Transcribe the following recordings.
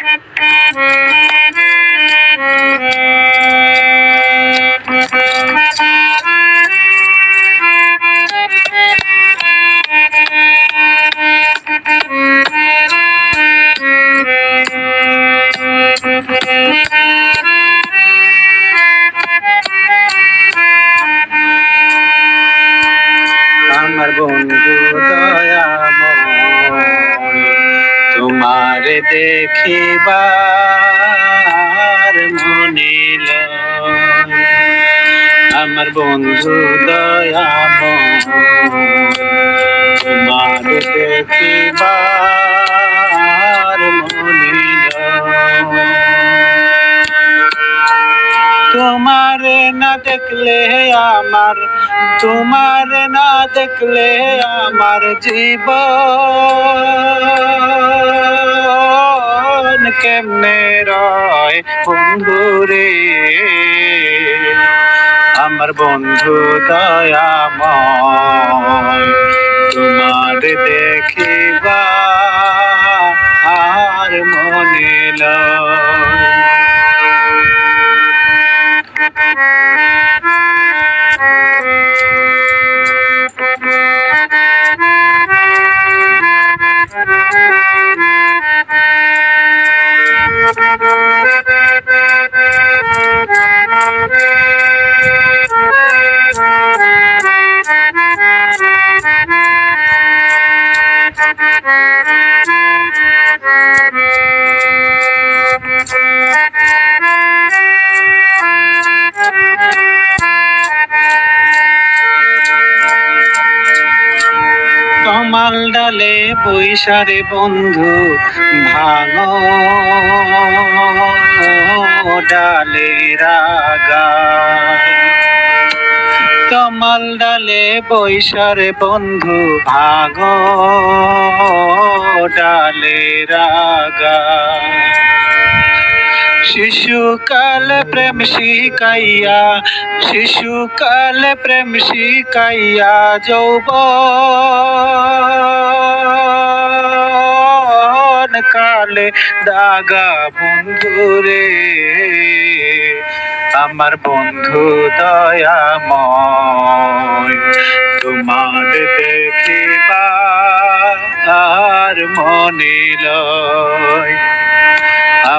Thank you. দেখিবার মনে লয়। আমার বন্ধু দয়াময় তোমার দেখিবার মনে লয়। তোমার না দেখলে আমার, তোমার না দেখলে আমার জীবন কেমনে রয় বন্ধু রে? আমার বন্ধু দয়াময়, তোমার দেখিবা আর মনে লয়। কমাল ডালে বৈশারে বন্ধু ভাঙো ডালে রাগা। কমাল ডালে বৈশারে বন্ধু ভাঙো ডালে রাগা। শিশুকাল প্রেম শিকাইয়া শিশুকাল প্রেম শিকাইয়া যৌবন কালে দাগা বন্ধুরে, আমার বন্ধু দয়াময়, তোমার দেখিবা আর মনে লয়।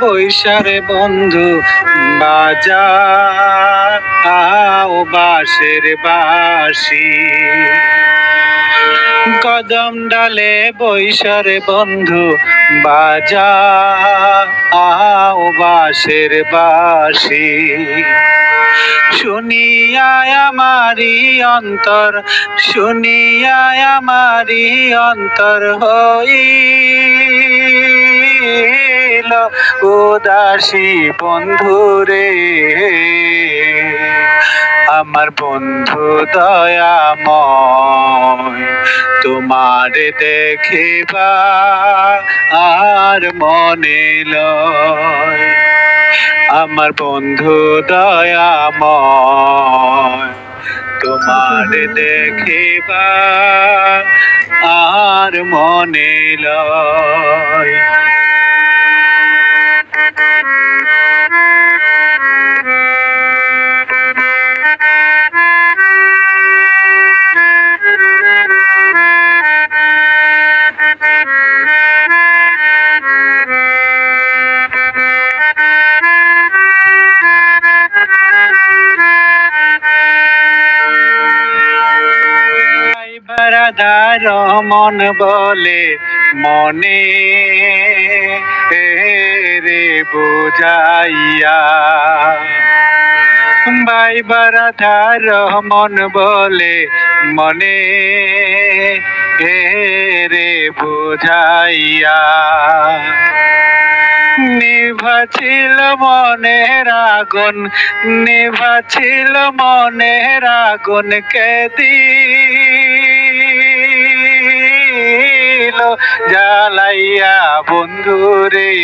বৈশারে বন্ধু বাজা আও বাঁশের বাসি কদম ডালে বৈশারে বন্ধু বাজা আও বাঁশের বাসি শুনিয়ায় আমারি অন্তর শুনিয়ায় আমারি অন্তর হইল উদাসী বন্ধুরে আমার বন্ধু দয়াময়, তোমার দেখিবা আর মনে লয়। আমার বন্ধু দয়াময়, তোমার দেখিবা আর মনে লয়। মন বলে, মনে রে বুঝাইয়া। ভাই বারাধার মন বলে, মনে রে বুঝাইয়া। নিভা ছিল মনের আগুন নিভা ছিল মনের আগুন কে দিল জ্বালাইয়া বন্ধুরে।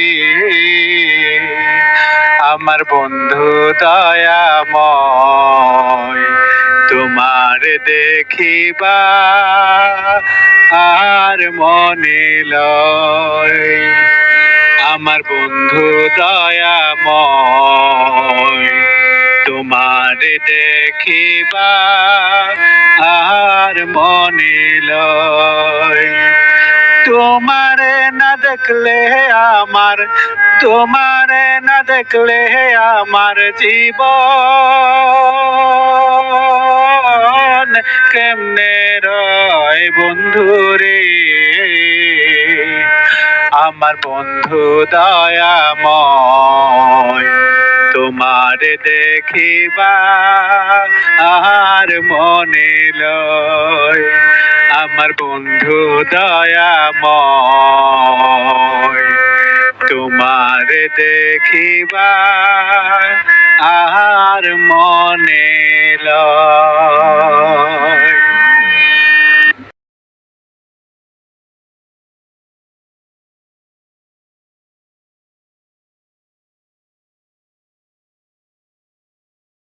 আমার বন্ধু দয়া দয়াময়, তোমার দেখিবা আর মনে লয়। আমার বন্ধু দয়াময় তোমার দেখিবা, আর মনে লয়। তোমারে না দেখলে আমার, তোমারে না দেখলে আমার জীবন কেমনে রয় বন্ধুরে আমার বন্ধু দয়াময়। তোমার দেখিবা আর মনে লয়। আমার বন্ধু দয়াময়। তোমার দেখিবা আর মনে লয়।